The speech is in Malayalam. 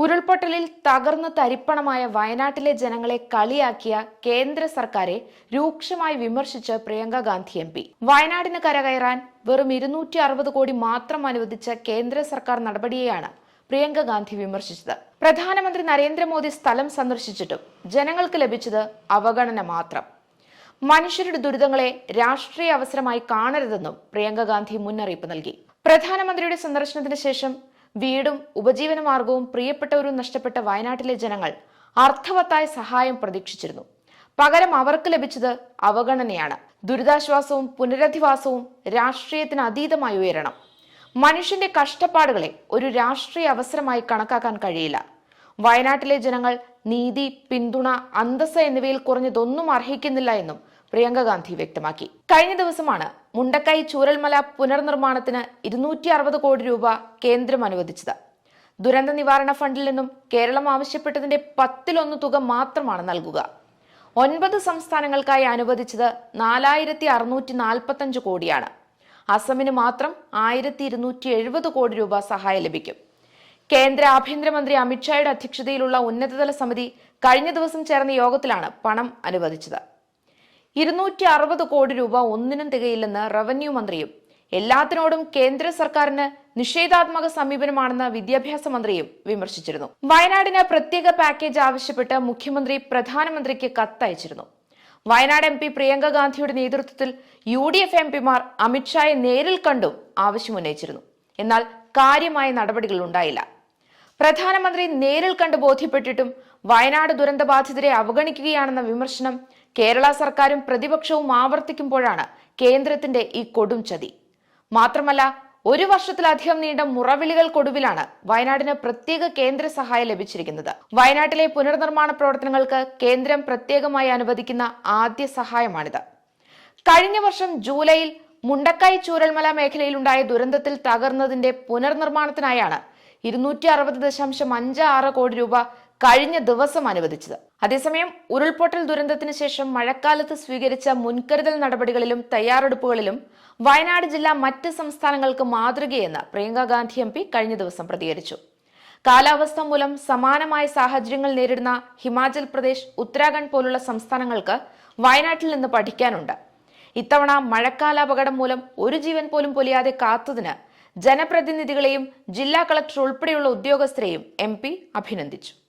ഉരുൾപൊട്ടലിൽ തകർന്ന് തരിപ്പണമായ വയനാട്ടിലെ ജനങ്ങളെ കളിയാക്കിയ കേന്ദ്ര സർക്കാരെ രൂക്ഷമായി വിമർശിച്ച് പ്രിയങ്ക ഗാന്ധി എം പി. വയനാടിന് കരകയറാൻ വെറും ഇരുന്നൂറ്റി അറുപത് കോടി മാത്രം അനുവദിച്ച കേന്ദ്ര സർക്കാർ നടപടിയെയാണ് പ്രിയങ്ക ഗാന്ധി വിമർശിച്ചത്. പ്രധാനമന്ത്രി നരേന്ദ്രമോദി സ്ഥലം സന്ദർശിച്ചിട്ടും ജനങ്ങൾക്ക് ലഭിച്ചത് അവഗണന മാത്രം. മനുഷ്യരുടെ ദുരിതങ്ങളെ രാഷ്ട്രീയ അവസരമായി കാണരുതെന്നും പ്രിയങ്ക ഗാന്ധി മുന്നറിയിപ്പ് നൽകി. പ്രധാനമന്ത്രിയുടെ സന്ദർശനത്തിന് ശേഷം വീടും ഉപജീവന മാർഗവും പ്രിയപ്പെട്ടവരും നഷ്ടപ്പെട്ട വയനാട്ടിലെ ജനങ്ങൾ അർത്ഥവത്തായ സഹായം പ്രതീക്ഷിച്ചിരുന്നു. പകരം അവർക്ക് ലഭിച്ചത് അവഗണനയാണ്. ദുരിതാശ്വാസവും പുനരധിവാസവും രാഷ്ട്രീയത്തിന് അതീതമായി ഉയരണം. മനുഷ്യന്റെ കഷ്ടപ്പാടുകളെ ഒരു രാഷ്ട്രീയ അവസരമായി കണക്കാക്കാൻ കഴിയില്ല. വയനാട്ടിലെ ജനങ്ങൾ നീതി പിന്തുണ അന്തസ്സ എന്നിവയിൽ കുറഞ്ഞതൊന്നും അർഹിക്കുന്നില്ല എന്നും പ്രിയങ്ക ഗാന്ധി വ്യക്തമാക്കി. കഴിഞ്ഞ ദിവസമാണ് മുണ്ടക്കൈ ചൂരൽമല പുനർനിർമ്മാണത്തിന് ഇരുന്നൂറ്റി അറുപത് കോടി രൂപ കേന്ദ്രം അനുവദിച്ചത്. ദുരന്ത നിവാരണ ഫണ്ടിൽ നിന്നും കേരളം ആവശ്യപ്പെട്ടതിന്റെ പത്തിലൊന്ന് തുക മാത്രമാണ് നൽകുക. ഒൻപത് സംസ്ഥാനങ്ങൾക്കായി അനുവദിച്ചത് നാലായിരത്തി അറുന്നൂറ്റി നാൽപ്പത്തഞ്ച് കോടിയാണ്. അസമിന് മാത്രം ആയിരത്തി ഇരുന്നൂറ്റി എഴുപത് കോടി രൂപ സഹായം ലഭിക്കും. കേന്ദ്ര ആഭ്യന്തരമന്ത്രി അമിത്ഷായുടെ അധ്യക്ഷതയിലുള്ള ഉന്നതതല സമിതി കഴിഞ്ഞ ദിവസം ചേർന്ന യോഗത്തിലാണ് പണം അനുവദിച്ചത്. ഇരുന്നൂറ്റി അറുപത് കോടി രൂപ ഒന്നിനും തികയില്ലെന്ന് റവന്യൂ മന്ത്രിയും. എല്ലാത്തിനോടും കേന്ദ്ര സർക്കാരിന് നിഷേധാത്മക സമീപനമാണെന്ന് വിദ്യാഭ്യാസ മന്ത്രിയും വിമർശിച്ചിരുന്നു. വയനാടിന് പ്രത്യേക പാക്കേജ് ആവശ്യപ്പെട്ട് മുഖ്യമന്ത്രി പ്രധാനമന്ത്രിക്ക് കത്തയച്ചിരുന്നു. വയനാട് എം പി പ്രിയങ്ക ഗാന്ധിയുടെ നേതൃത്വത്തിൽ യു ഡി എഫ് എം പിമാർ അമിത്ഷായെ നേരിൽ കണ്ടും ആവശ്യമുന്നയിച്ചിരുന്നു. എന്നാൽ കാര്യമായ നടപടികൾ ഉണ്ടായില്ല. പ്രധാനമന്ത്രി നേരിൽ കണ്ട് ബോധ്യപ്പെട്ടിട്ടും വയനാട് ദുരന്തബാധിതരെ അവഗണിക്കുകയാണെന്ന വിമർശനം കേരള സർക്കാരും പ്രതിപക്ഷവും ആവർത്തിക്കുമ്പോഴാണ് കേന്ദ്രത്തിന്റെ ഈ കൊടും ചതി. മാത്രമല്ല ഒരു വർഷത്തിലധികം നീണ്ട മുറവിളികൾക്കൊടുവിലാണ് വയനാടിന് പ്രത്യേക കേന്ദ്ര സഹായം ലഭിച്ചിരിക്കുന്നത്. വയനാട്ടിലെ പുനർനിർമ്മാണ പ്രവർത്തനങ്ങൾക്ക് കേന്ദ്രം പ്രത്യേകമായി അനുവദിക്കുന്ന ആദ്യ സഹായമാണിത്. കഴിഞ്ഞ വർഷം ജൂലൈയിൽ മുണ്ടക്കായ് ചൂരൽമല മേഖലയിലുണ്ടായ ദുരന്തത്തിൽ തകർന്നതിന്റെ പുനർനിർമ്മാണത്തിനായാണ് ഇരുന്നൂറ്റി അറുപത് ദശാംശം അഞ്ച് ആറ് കോടി രൂപ കഴിഞ്ഞ ദിവസം അനുവദിച്ചത്. അതേസമയം ഉരുൾപൊട്ടൽ ദുരന്തത്തിന് ശേഷം മഴക്കാലത്ത് സ്വീകരിച്ച മുൻകരുതൽ നടപടികളിലും തയ്യാറെടുപ്പുകളിലും വയനാട് ജില്ല മറ്റ് സംസ്ഥാനങ്ങൾക്ക് മാതൃകയെന്ന് പ്രിയങ്ക ഗാന്ധി എം പി കഴിഞ്ഞ ദിവസം പ്രതികരിച്ചു. കാലാവസ്ഥ മൂലം സമാനമായ സാഹചര്യങ്ങൾ നേരിടുന്ന ഹിമാചൽ പ്രദേശ് ഉത്തരാഖണ്ഡ് പോലുള്ള സംസ്ഥാനങ്ങൾക്ക് വയനാട്ടിൽ നിന്ന് പഠിക്കാനുണ്ട്. ഇത്തവണ മഴക്കാലാപകടം മൂലം ഒരു ജീവൻ പോലും പൊലിയാതെ കാത്തതിന് ജനപ്രതിനിധികളെയും ജില്ലാ കളക്ടർ ഉൾപ്പെടെയുള്ള ഉദ്യോഗസ്ഥരെയും എം അഭിനന്ദിച്ചു